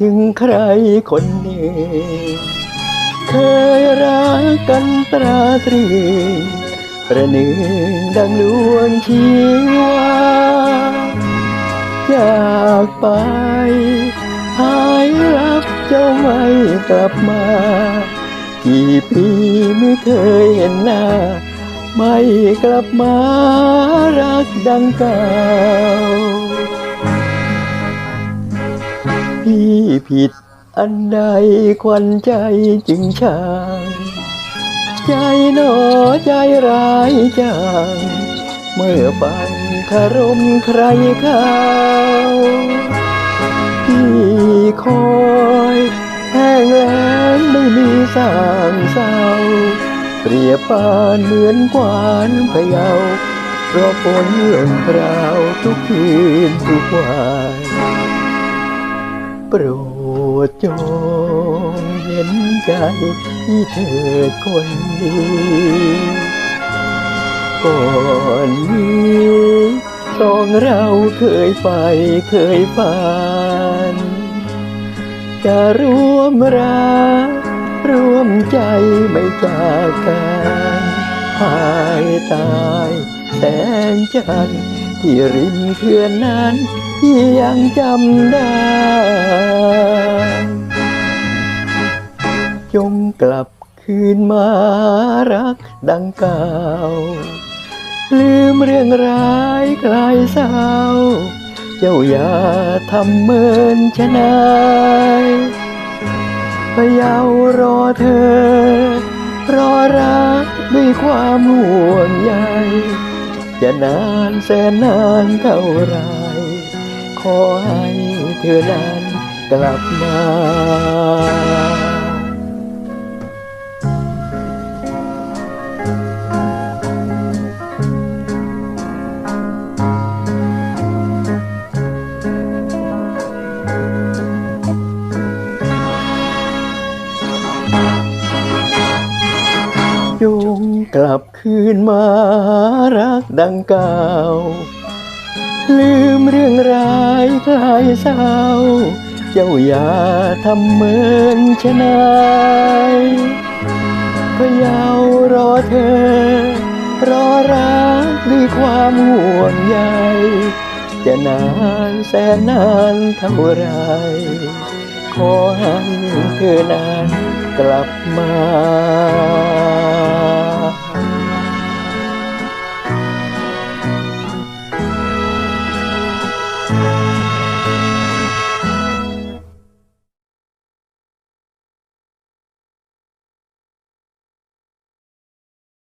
ถึงใครคนหนึ่งเคยรักกันตราตรึงประหนึ่งดังดวงชีวาอยากไป หายรับเจ้าไม่กลับมา กี่ปีไม่เคยเห็นหน้า ไม่กลับมารักดังเก่า พี่ผิดอันใดควันใจจึงช่างใจหนอใจร้ายจังเมื่อฟังคารมใครเขาพี่คอยแห้งแล้งไม่มีสางเศร้าเปรียบปานเหมือนกวานพะเยาเพราะฝนหล่นพราวทุกคืนทุกวัน โปรดจงเห็นใจที่เธอคนดีก่อนนี้สองเราเคยไปเคยฝันจะร่วมรักร่วมใจไม่จากกันภายใตายแสงจันทร์ ที่ริมเขื่อนนั้นที่ยังจำได้ จงกลับคืนมารักดังเก่า ลืมเรื่องร้ายคลายเศร้า เจ้าอย่าทำเมินชนายพะเยาวรอเธอ รอรักด้วยความห่วงใย จะนานแสนนานเท่าไร ขอให้เธอนั้นกลับมา กลับคืนมารักดังเก่า ลืมเรื่องร้ายคลายเศร้า เจ้าอย่าทำเหมือนชนายพะยาวรอเธอ รอรักด้วยความห่วงใยจะนานแสนนานเท่าไร ขอให้เธอนั้นกลับมา